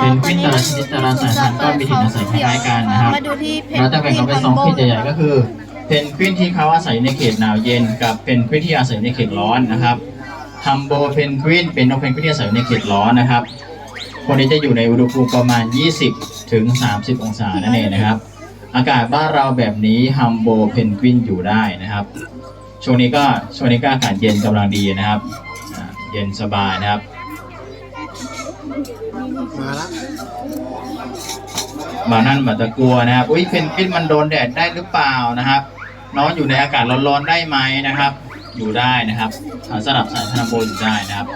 เป็นกวินแต่ละชนิดแต่ละสายพันธุ์ก็มีถิ่นอาศัยคล้ายๆกันนะครับมาดูที่เพชรเราจะแบ่งออกเป็นสองเพศใหญ่ๆก็คือเพนกวินที่เขาอาศัยในเขตหนาวเย็น กับเพนกวินที่อาศัยในเขตร้อนนะครับทัมโบเพนกวินเป็นนกเพนกวินที่อาศัยในเขตร้อนนะครับคนนี้จะอยู่ในอุณหภูมิประมาณ 20 ถึง 30 องศานั่นเองนะครับ อากาศบ้านเราแบบนี้ฮัมโบเพนกวินอยู่ได้นะครับ ช่วงนี้ก็ช่วงนี้ก็อากาศเย็นกำลังดีนะครับอ่าเย็นสบายนะครับ มาละบางท่นอาจจะกลัวนะครับ อุ้ยเพนกวินมันโดนแดดได้หรือเปล่านะครับ น้องอยู่ในอากาศร้อนๆได้ไหมนะครับ อยู่ได้นะครับสำหรับสายพันธุ์ทัมโบอยู่ได้นะครับ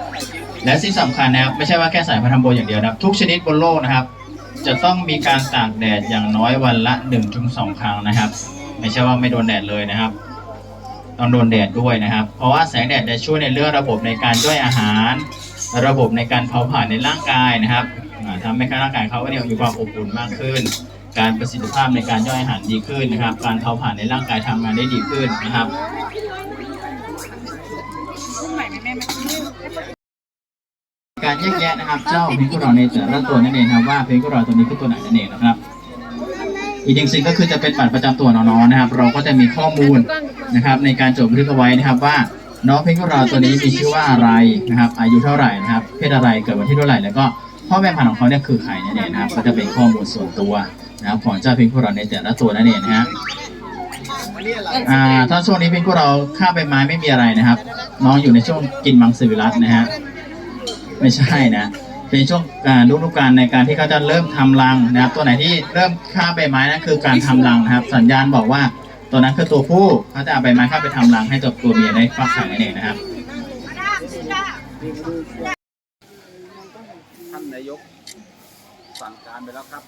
และที่สำคัญนะครับ ไม่ใช่ว่าแค่สายพันธุ์ทัมโบอย่างเดียวนะครับ ทุกชนิดบนโลกนะครับ จะต้องมีการตากแดดอย่างน้อยวันละ1นถึงสครั้งนะครับ ไม่ใช่ว่าไม่โดนแดดเลยนะครับต้องโดนแดดด้วยนะครับ เพราะว่าแสงแดดจะช่วยในเรื่องระบบในการย่อยอาหาร ระบบในการเผาผลาญในร่างกายนะครับอ่าทำให้ร่างกายเขาเนี่ยมีความอบอุ่นมากขึ้น การประสิทธิภาพในการย่อยอาหารดีขึ้นนะครับ การเผาผลาญในร่างกายทำงานได้ดีขึ้นนะครับการแยกแยะนะครับ เจ้าเพนกวินรอในแต่ละตัวนั่นเองครับว่าเพนกวินรอตัวนี้คือตัวไหนนั่นเองนะครับ อีกอย่งสิ่งก็คือจะเป็นบัตรประจำตัวน้องๆนะครับ เราก็จะมีข้อมูลนะครับ ในการจดบันทึกเอาไว้นะครับว่า น้องเพนกวินรอตัวนี้มีชื่อว่าอะไรนะครับ อายุเท่าไหร่นะครับ เพศอะไรเกิดวันที่เท่าไหร่แล้วก็พ่อแม่พันธุ์ของเขาเนี่ยคือใครนั่นเองนะครับ ก็จะเป็นข้อมูลส่วนตัวนะครับของเจ้าเพนกวินรอในแต่ละตัวนั่นเองนะฮะอ่าถ้าช่วงนี้เป็นพวกเราข้าใบไม้ไม่มีอะไรนะครับ น้องอยู่ในช่วงกินมังสวิรัตนะฮะไม่ใช่นะเป็นช่วงการฤดูกาลในการที่เขาจะเริ่มทำรังนะครับ ตัวไหนที่เริ่มข้าใบไม้นั่นคือการทำรังนะครับ สัญญาณบอกว่า ตัวนั้นคือตัวผู้เขาจะเอาใบไม้เข้าไปทำรังให้ตัวตัวเมียได้ฟักไข่นั่นเองนะครับท่านนายกสั่งการไปแล้วครับ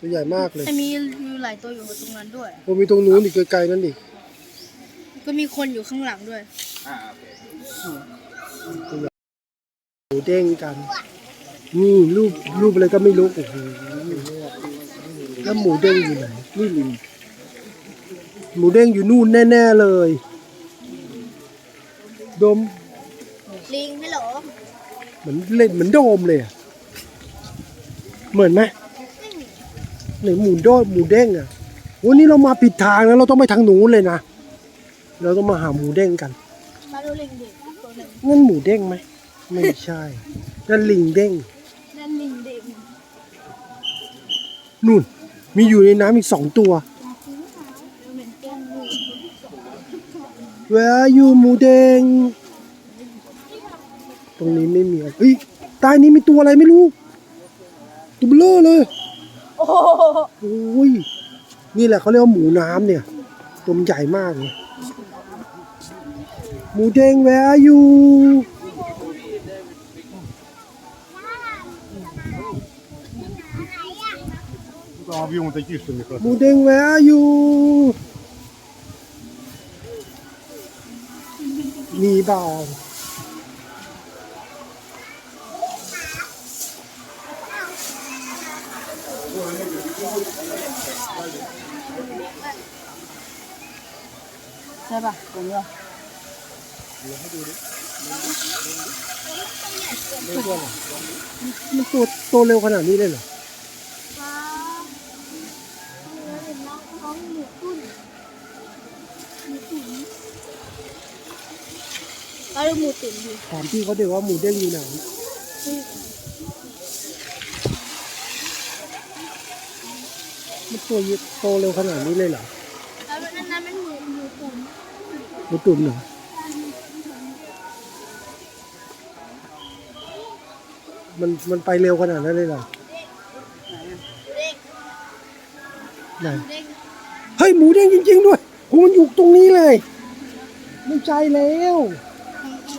ตัวใหญ่มากเลยจะมีมีหลายตัวอยู่ตรงนั้นด้วย โอ้มีตรงนู้นอีกไกลๆนั่นดิก็มีคนอยู่ข้างหลังด้วยอ่าโอเคหมูเด้งกัน นี่รูปรูปอะไรก็ไม่รู้โอ้โห แล้วหมูเด้งอยู่ไหนนี่ลิงหมูเด้งอยู่นู่นแน่ ๆ เลยโดม ลิงฮัลโหลเหมือนเล่นเหมือนโดมเลยอะเหมือนไหมไหนหมูโดมหมูเด้งอะวันนี้เรามาผิดทางแล้วเราต้องไปทางนู้นเลยนะ เราต้องมาหาหมูเด้งกัน มาดูลิงดิตัวหนึ่งนั่นหมูเด้งไหม ไม่ใช่ นั่นลิงเด้งนั่นลิงเด็กนู่น มีอยู่ในน้ำอีกสองตัวเหมือย Where are you หมูเดง ตรงนี้ไม่มีเฮ้ยใต้นี้มีตัวอะไรไม่รู้ ตัวเบลอเลย โอ้โหโอ้ย นี่แหละเขาเรียกว่าหมูน้ำเนี่ย ตัวมันใหญ่มากเลย หมูเดง Where are you มูเด้ง Where are you มีเปล่าใช่ป่ะตัวนี้มันตัวโตเร็วขนาดนี้เลยเหรอ เราดูหมูตุ๋นดิถามพี่เขาเดี๋ยวว่าหมูเด้งอยู่ไหนมันตัวโตเร็วขนาดนี้เลยเหรอแล้วนั่นนั่นเป็นหมูหมูตุ๋นหมูตุ๋นเหรอมันมันไปเร็วขนาดนั้นเลยเหรอเด็กไหน เด็ก เฮ้ยหมูเด้งจริง ๆ ด้วยโหมันอยู่ตรงนี้เลยไม่ใช่แล้ว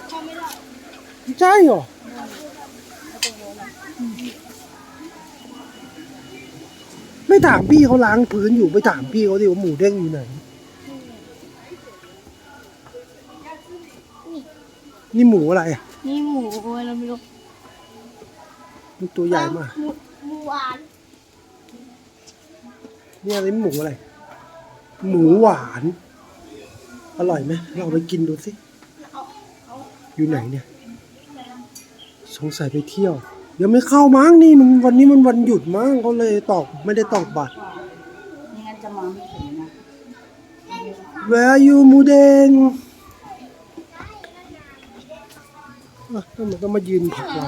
เข้าไม่ได้ไม่ใช่เหรอไม่ถามพี่เขาล้างพื้นอยู่ไปถามพี่เขาดิว่าหมูเด้งอยู่ไหน นี่หมูอะไรอะนี่หมูโอ้ยเราไม่รู้มันตัวใหญ่มากหมูหมูหวานนี่อะไรหมูอะไร หมูหวาน อร่อยไหมเราไปกินดูสิ อยู่ไหนเนี่ย สงสัยไปเที่ยวเดี๋ยวไม่เข้ามั้งนี่มันวันนี้มันวันหยุดมั้งเขาเลยตอกไม่ได้ตอกบัตร ไม่งั้นจะมองไม่เห็นนะ Where are you หมูแดงอะต้องมาต้องมายืนผักเรา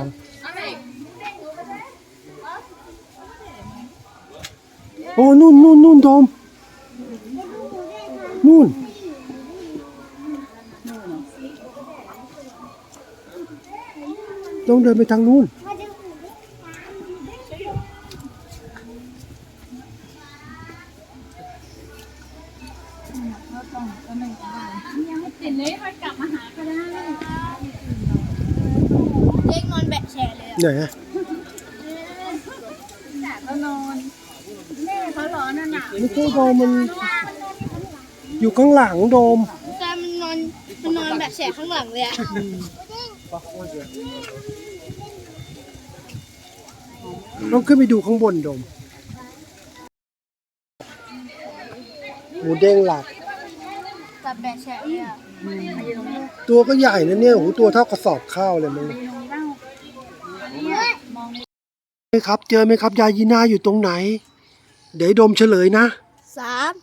โอ้นู่นนู่นนู่นโดม นู่นต้องเดินไปทางนู้นยังไม่ติดเลยมันกลับมาหาก็ได้เด็กนอนแบะแฉเลยอะไหนอะแต่ก็นอนแม่เขาร้อนน่ะหนาวไม่ใช่โดมมัน อยู่ข้างหลังโดม แต่มันนอนมันนอนแบบแฉข้างหลังเลยอะต้องขึ้นไปดูข้างบนโดม หมูเด้งหลักกับแบบแฉเลยอะตัวก็ใหญ่นะเนี่ยโอ้โหตัวเท่ากระสอบข้าวเลยมึงไหมครับ เจอไหมครับ ยายีนาอยู่ตรงไหน เดี๋ยวให้โดมเฉลยนะ สาม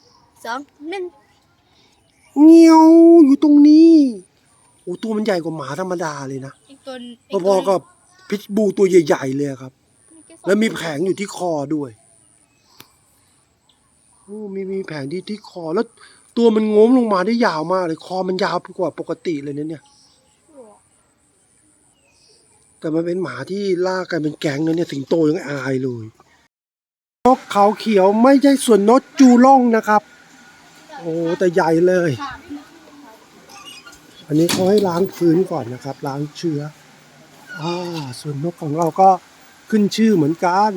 สองหนึ่ง เงี้ยวอยู่ตรงนี้โอ้ตัวมันใหญ่กว่าหมาธรรมดาเลยนะอีกตัวพอๆกับพิชบูตัวใหญ่ๆเลยครับ แล้วมีแผงอยู่ที่คอด้วยโอ้มีมีแผงที่ที่คอแล้ว ตัวมันโง้มลงมาได้ยาวมากเลยคอมันยาวกว่าปกติเลยนะเนี่ย แต่มันเป็นหมาที่ล่ากันเป็นแก๊งนะเนี่ยสิงโตยังอายเลย นกเขาเขียวไม่ใช่ส่วนนกจูล่องนะครับโอ้แต่ใหญ่เลย อันนี้เขาให้ล้างพื้นก่อนนะครับ ล้างเชื้ออ่าส่วนนกของเราก็ขึ้นชื่อเหมือนกัน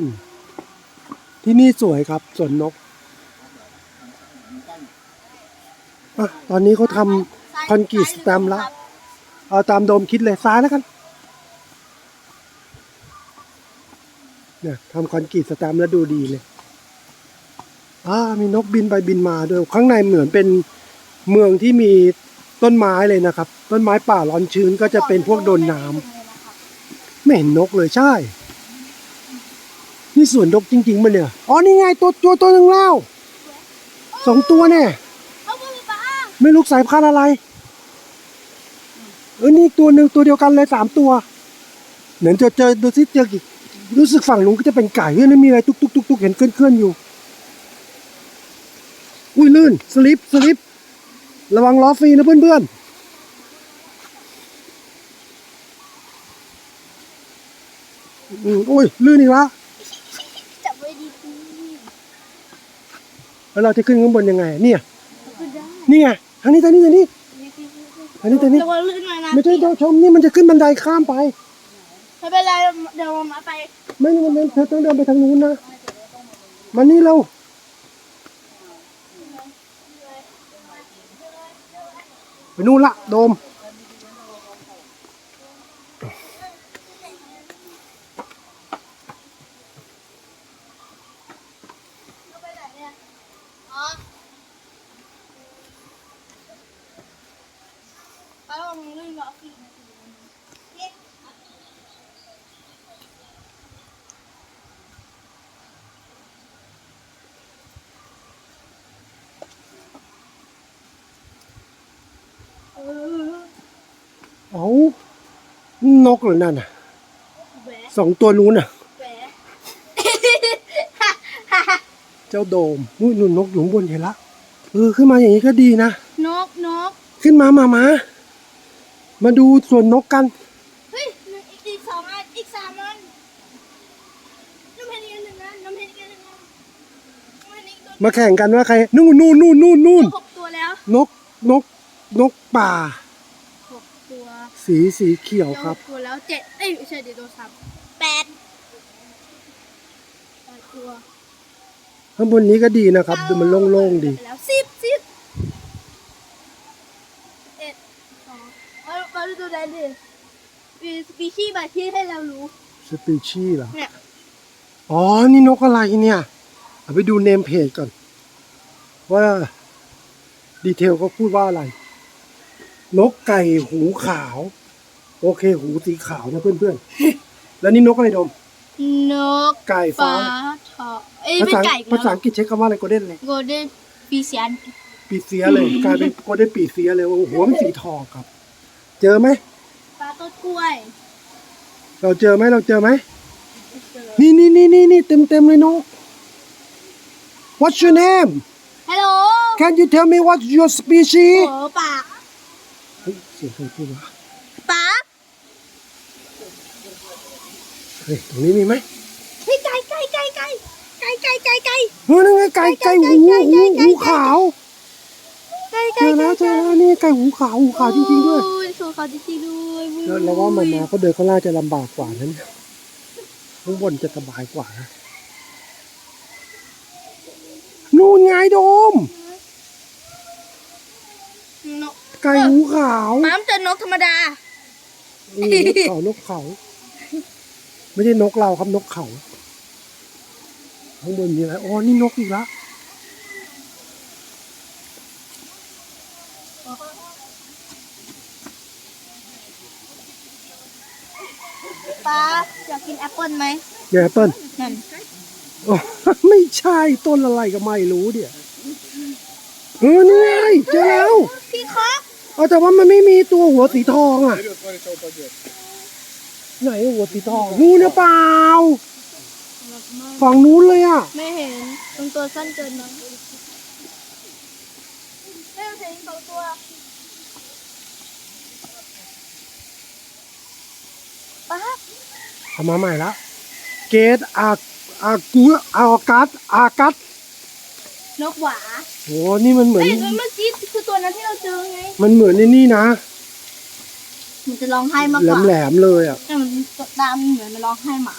ที่นี่สวยครับส่วนนกอะตอนนี้เขาทำคอนกรีตสแตมละเอาตามโดมคิดเลยซ้ายแล้วกันเนี่ยทำคอนกรีตสแตมแล้วดูดีเลย อ่ามีนกบินไปบินมาด้วยข้างในเหมือนเป็นเมืองที่มีต้นไม้เลยนะครับ ต้นไม้ป่าร้อนชื้นก็จะเป็นพวกโดนน้ำไม่เห็นนกเลยใช่ นี่สวนนกจริงๆมันเนี่ยอ๋อนี่ไงตัวตัวตัวหนึ่งแล้วสองตัวเนี่ยเอาไปป้าไม่รู้สายพันธุ์อะไรเออนี่ตัวหนึ่งตัวเดียวกันเลยสามตัวเหมือนจะเจอดูสิเจอกี่รู้สึกฝั่งลุงก็จะเป็นไก่เฮ้ยนั่นมีอะไรตุ๊กตุ๊กตุ๊กตุ๊กเห็นเคลื่อนเคลื่อนๆอยู่ อุ้ยลื่น สลิป สลิป ระวังล้อฟรีนะเพื่อนๆอืมอุ้ย ลื่นอีกแล้วจับไว้ดีดีแล้วเราจะขึ้นข้างบนยังไง เนี่ยขึ้นได้นี่ไงทางนี้ทางนี้ทางนี้ทางนี้ทางนี้ระวังลื่นหน่อยนะไม่ใช่เราชมนี่มันจะขึ้นบันไดข้ามไปไม่เป็นไรเดี๋ยวมาไป ไม่มันเธอต้องเดินไปทางนู้นนะมานี่เรา ไปนู่นละโดม อ๋อไประวังลื่นล้อฟรีนะ เอานกเหรือนั่นน่ะแหวะสองตัวนู้นน่ะแหวะเจ้าโดมนู่นนู่นนกอยู่ข้างบนเห็นละเออขึ้นมาอย่างนี้ก็ดีนะ นกนกขึ้นมามามามาดูส่วนนกกัน เฮ้ยหนึ่งอีกอีกสองอันอีกสามอันน้ำเพนอีกอันหนึ่งอันน้ำเพนอีกอันหนึ่งอันน้ำเพนอีกตัวมาแข่งกันว่าใคร นู่นนู่นนู่นนู่นนู่นหกตัวแล้ว นกนก นกป่า หกตัวสีสีเขียวครับ หกตัวแล้วเจ็ดเอ้ยไม่ใช่เดี๋ยวโดนซ้ำแปดแปดตัวข้างบนนี้ก็ดีนะครับ ดูมันโล่งๆดี ไปแล้วสิบสิบเอ็ดสองเอาเอาดูตัวไหนดิมีสปีชีส์บางที่ให้เรารู้ สปีชีส์เหรอ เนี่ย อ๋อ นี่นกอะไรเนี่ยเอาไปดูเนมเพจก่อน ว่า ดีเทลเขาพูดว่าอะไร นกไก่หูขาว โอเค หูสีขาวนะเพื่อนๆ แล้วนี่นกอะไรโดม นกไก่ฟ้าทองเอ้ยภาเป็นษาไก่อีกภาษาอังกฤษใช้คำว่าอะไรโกลเด้นเลย โกลเด้นปีเซียนปีเสียเลย กลายเป็นโกลเด้นปีเสียเลยโอ้โหหัวมันสีทองครับ เจอไหม ปลาต้นกล้วยเราเจอไหมเราเจอไหม นี่นี่นี่นี่นี่เต็มเต็มเลยนก What's your name ฮัลโหล Can you tell me what's your โอ้ species ปาก เฮ้ยเสียงใครพูดวะปากเฮ้ยตรงนี้มีไหมเฮ้ยไก่ไก่ไก่ไก่ไก่ไก่ไก่ไก่ เฮ้ยนั่นไงไก่ไก่หูหูหูขาวไก่เจไก่อแล้วเจอแล้วนี่ไก่หูขาวหูขาวจริงๆด้วยโอ้หูขาวจริงๆด้วยแล้วเราว่ามันมาเขาเดินข้างล่างจะลำบากกว่านั้นข้างบนจะสบายกว่านะนู่นไงโดมนก ไก่หูขาวม้ามเจอนกธรรมดา เออนกเขานกเขา ไม่ใช่นกเราครับนกเขาข้างบนมีอะไรอ๋อนี่นกอีกแล้วป้าอยากกินแอปเปิ้ลไหมแอปเปิ้ลนั่นอ๋อไม่ใช่ต้นอะไรก็ไม่รู้เดี๋ยเออนี่ไงเจอแล้ว พี่ครับ เอาแต่ว่ามันไม่มีตัวหัวสีทองอะไหนหัวสีทอง นู่นนะเปล่า ฝั่งนู้นเลยอะ ไม่เห็นตรงตัวสั้นเกินมั้งไม่เห็นสองตัวป้าเอามาใหม่ละเกตอาอากูอากัสอากัสนกหวา โอ้นี่มันเหมือนเอ้ยเมื่อกี้คือตัวนั้นที่เราเจอไง มันเหมือนในนี่นะ มันจะร้องไห้มากแหลกว่ามแหลมๆเลยอะแต่มันตามเหมือนมันร้องไห้หมา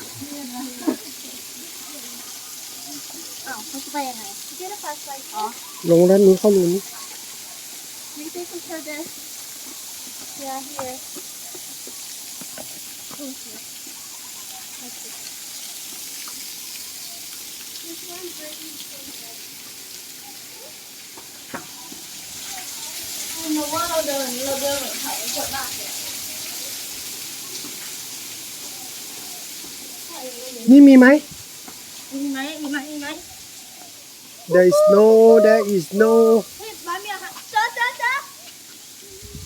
อ้าวเขาจะไปยังไงที่จะไปอ๋อลงด้านนี้เข้ารูนี้ We take each other. Yeah, here. Okay. This one's ready. คุณรู้ว่าเราเดินเราเดินเหมือนเขากดมากเลยนี่มีไหม มีไหมมีไหมมีไหม There is no There is no เฮ้ยบ้านมีอะไรเจอเจอเจอ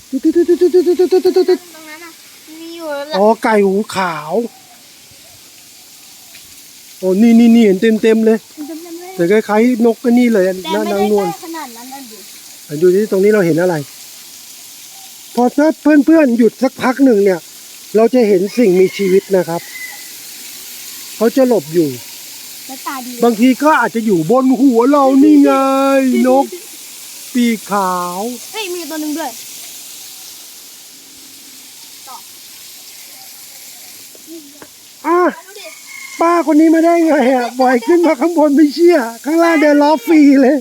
ตุ๊ดตุ๊ดตุ๊ดตุ๊ดตุ๊ดตุ๊ดตุ๊ดตุ๊ดตรงนั้นอะมีอยู่แล้วอ๋อไก่หูขาว โอ้นี่นี่นี่เห็นเต็มเต็มๆเลยจำได้ไหมแต่คล้ายๆนกก็นี่เลยแต่น่าไม่นางได้นวลใกล้ขนาดนั้นนะดิอะ ดูที่ตรงนี้เราเห็นอะไร พอถ้าเพื่อนๆหยุดสักพักหนึ่งเนี่ย เราจะเห็นสิ่งมีชีวิตนะครับ เขาจะหลบอยู่ แล้วตาดีบางทีก็อาจจะอยู่บนหัวเรานี่ไง นก ปีกขาว เฮ้ยมีตัวหนึ่งด้วยอะดูดิป้าคนนี้มาได้ไงอะบ่อยขึ้นมาข้างบนไม่เชื่อ ข้างล่างเดินล้อฟรีเลย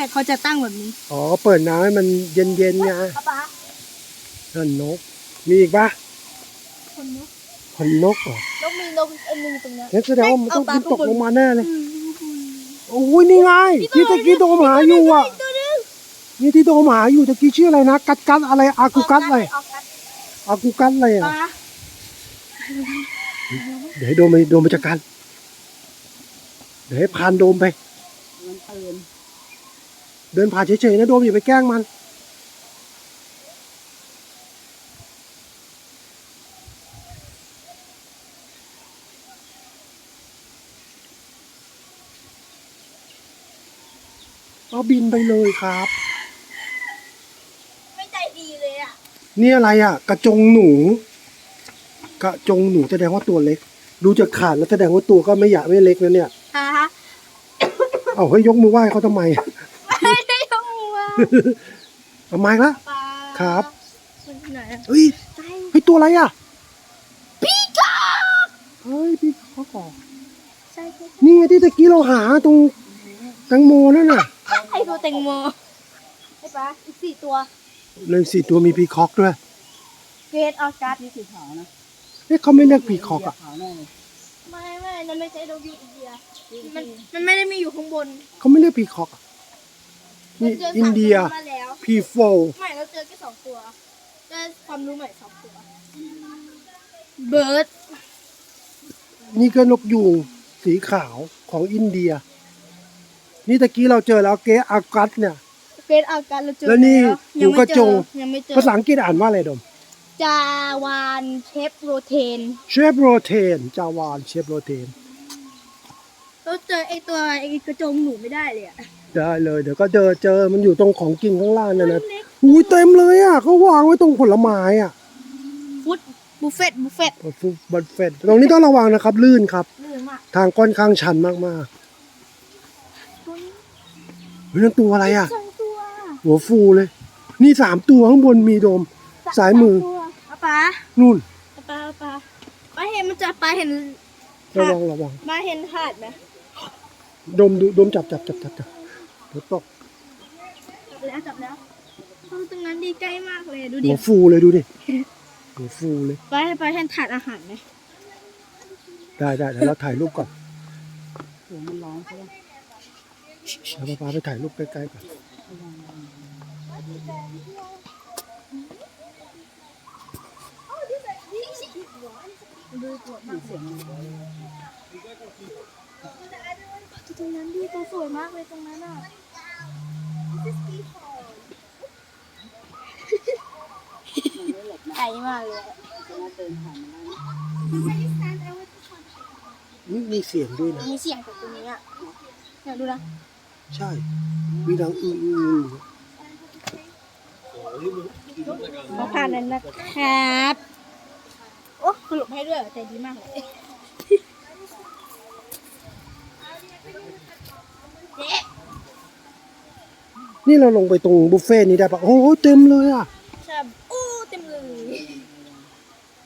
แต่เขาจะตั้งแบบนี้อ๋อเปิดน้ำให้มันเย็นๆไงป๊าป๊านั่นนก มีอีกปะคนนกคนนกเหรอ นกมีนกอันหนึงตรงเนี้ยงั้นแสดงว่ามันต้องเอาปลาบินตกข้างบนลงมาแน่เลยอืมโอ้ยนี่ไงที่ตะกี้โดมหาอยู่อะ ตัวหนึงนี่ที่โดมหาอยู่ตะกี้ชื่ออะไรนะ กัดกัดอะไร อากูกัดอะไรออกกัดอากูกัดอะไรอะป๊าเดี๋ยวให้โดมไปโดมไปจัดการ เดี๋ยวให้พานโดมไป มันตื่น เดินผ่านเฉยๆนะโดมอย่าไปแกล้งมันก็บินไปเลยครับ ไม่ใจดีเลยอะ นี่อะไรอะ กระจงหนู กระจงหนูแสดงว่าตัวเล็ก ดูจากขาดแล้วแสดงว่าตัวก็ไม่ใหญ่ไม่เล็กนะเนี่ยฮะฮะ เอาเฮ้ยยกมือไหว้เขาทำไมไม่ได้ย กมือว่าทำไมละป๊าครับมันที่ไหนอะเฮ้ยใช่เฮ้ยตัวอะไรอะพี่ก้าเฮ้ยพี่เขาก่อนใช่ใช่นี่ไงที่ตะกี้เราหาตรงแตงโมนั่นน่ะไอตัวแตงโมไอ้ป๊าอีกสี่ตัวเลยสี่ตัวมีพีคอกด้วยเกรดออกัสนี่สีขาวนะเอ๊ะเขาไม่เรียกพีคอกอะขาวแน่เลยไม่ไม่นั่นไม่ใช่นกยูอินเดียมันมันไม่ได้มีอยู่ข้างบนเขาไม่เรียกพีคอกอะ นี่เราเจออินสามเดียตัวมาแล้ว พีโฟไม่เราเจอแค่สองตัวได้ความรู้ใหม่สองตัว เบิร์ดนี่ก็นกยูงสีขาวของอินเดีย นี่ตะกี้เราเจอแล้วเกอากัสเนี่ยเป็นอาการเราเจอแล้วนี่ยังหูกระจงยังไม่เจอภาษาอังกฤษอ่านว่าอะไรดม จาวานเชฟโรเทน เชฟโรเทน จาวานเชฟโรเทน เราเจอไอตัวไอกระจงหนูไม่ได้เลยอะ ได้เลยเดี๋ยวก็เจอเจอมันอยู่ตรงของกินข้างล่างนั่นนะเล็กอุ้ยเต็มเลยอะเขาวางไว้ตรงผลไม้อะฟุตบุฟเฟ่ต์บุฟเฟ่ต์ฟุตบัตเฟตตรงนี้ต้องระวังนะครับ ลื่นครับ ลื่นมากทางค่อนข้างชันมากตัวนี้ๆเฮ้ยนั่นตัวอะไรอะ สองตัวหัวฟูเลย นี่สามตัวข้างบนมีโดม สายมือสตัวเอาปลานู่นเอาปลาเอาปลาปลาเห็นมันจะปลาเห็นระวังระวังปลาเห็นถาดไหม ดมดูดมจับจับจับจับจับ เดี๋ยวตกจับแล้วจับแล้วห้องตรงนั้นดีใกล้มากเลยดูหัดิวฟูเลยดูดิหัวฟูเลยปลาปลาเห็นถาดอาหารไหมได้ได้เดี๋ยวเราถ่ายรูปก่อนเสียงมันร้องใช่ไหมเดี๋ยวป้าไปถ่ายรูปใกล้ๆก่อนดูปวดมากเสียงมันร้อง ตรงนั้นดีตัวสวยมากเลยตรงนั้นอะไกลมากเลยอะจะมาเดินผ่านมาแล้วนี่มีเสียงด้วยนะ มีเสียงจากตรงนี้อะเนี่ยดูนะ ใช่ มีดังอืออือมาผ่านนั้นนะครับ โอ้สรุปให้ด้วยเหรอใจดีมากเลย นี่เราลงไปตรงบุฟเฟ่ต์นี้ได้ปะโอ้โหเต็มเลยอะใช่โอ้เต็มเลย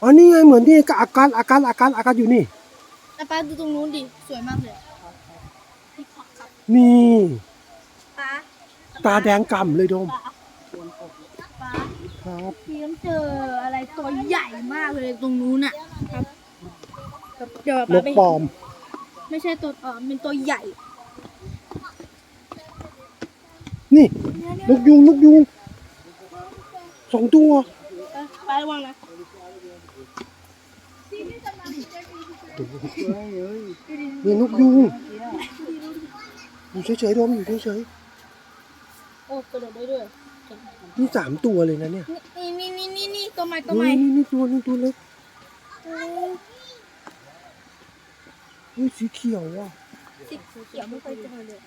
อ๋อนี่ไงเหมือนที่อาการอาการอาการอาการอยู่นี่แล้วป้าดูตรงนู้นดิสวยมากเลยพี่ขอครับนี่ป้าตาแดงก่ำเลยโดมป้าป้าครับพี่ต้องเจออะไรตัวใหญ่มากเลยตรงนู้นน่ะครับเดี๋ยวนป้ากไปปลอม ไม่ใช่ตัวเออเป็นตัวใหญ่ นี่นกยูงนกยูงสองตัวเออป้าระวังนะนี่นกยูงอยู่เฉยๆโดมอยู่เฉยโอ้กระโดดได้ด้วยๆนี่สามตัวเลยนะเนี่ยนี่นี่นี่นี่นี่ตัวใหม่ตัวใหม่นี่นี่ตัวนี่ตัวเล็กโอ้เฮ้ยสีเขียวอะสีเขียวไม่เคยเจอเลย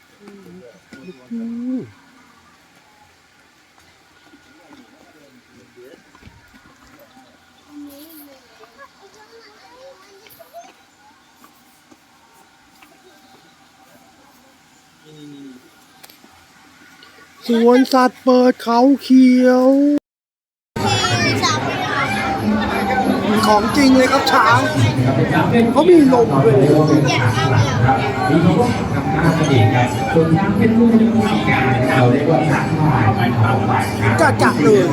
สวนสัตว์เปิดเขาเขียว ของจริงเลยครับช้างเขามีลมด้วยจะจับเลย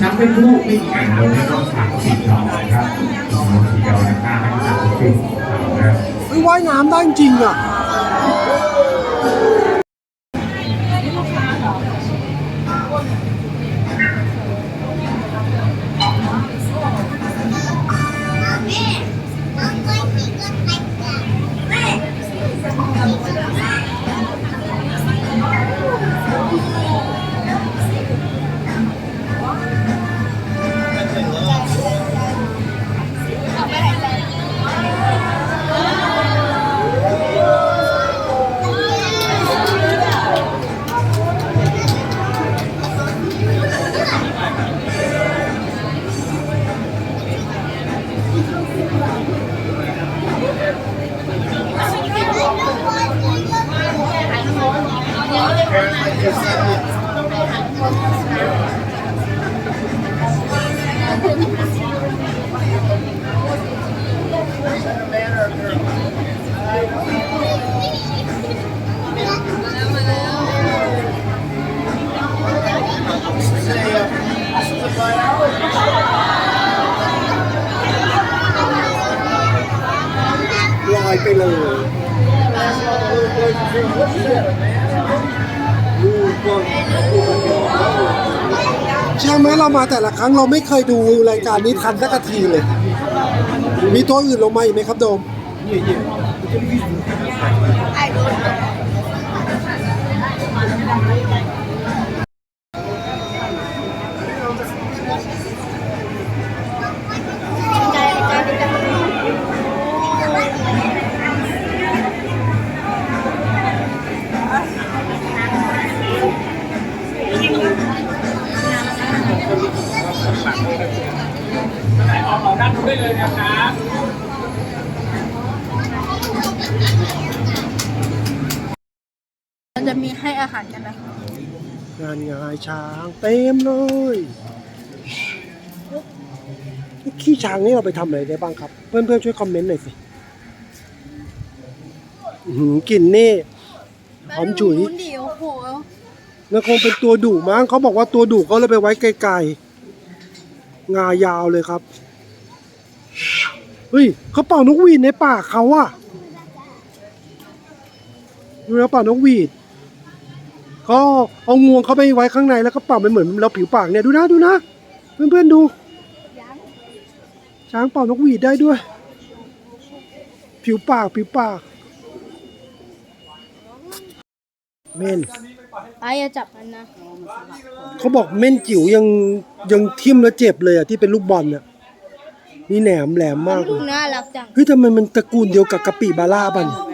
ช้างเป็นลูกไม่มีการโดนแล้วก็สามสีทองนะครับสีเขียวนะครับสามสีทองนะครับเฮ้ยว่ายน้ำได้จริงอะ ล เชื่อไหมเรามาแต่ละครั้งเราไม่เคยดูรายการนี้ทันสักทีเลย มีตัวอื่นลงมาอีกไหมครับโดม ช้างเต็มเลยขี้ช้างนี่เราไปทำอะไรได้บ้างครับ เพื่อนๆช่วยคอมเมนต์หน่อยสิอื้อหือกลิ่นนี่หอมฉุยนู้นดิโอ้โหมันคงเป็นตัวดุมั้งเขาบอกว่าตัวดุเขาเลยไปไว้ไกลๆงายาวเลยครับเฮ้ยเขาเป่านกหวีดในปากเขาอะดูแล้วเป่านกหวีด เขาเอางวงเขาไปไว้ข้างในแล้วก็เป่ามันเหมือนเราผิวปากเนี่ยดูนะดูนะ เพื่อนๆดู ช้างเป่านกหวีดได้ด้วย ผิวปากผิวปากเม่นไปอย่าจับมันนะเขาบอกเม่นจิ๋วยังยังทิ่มแล้วเจ็บเลยอะที่เป็นลูกบอลน่ะนี่แหนมแหลมมากเลลูยกน่ารักจังเฮ้ยทำไมมันตระกูลเดียวกับกะปิบาร่าบ้านย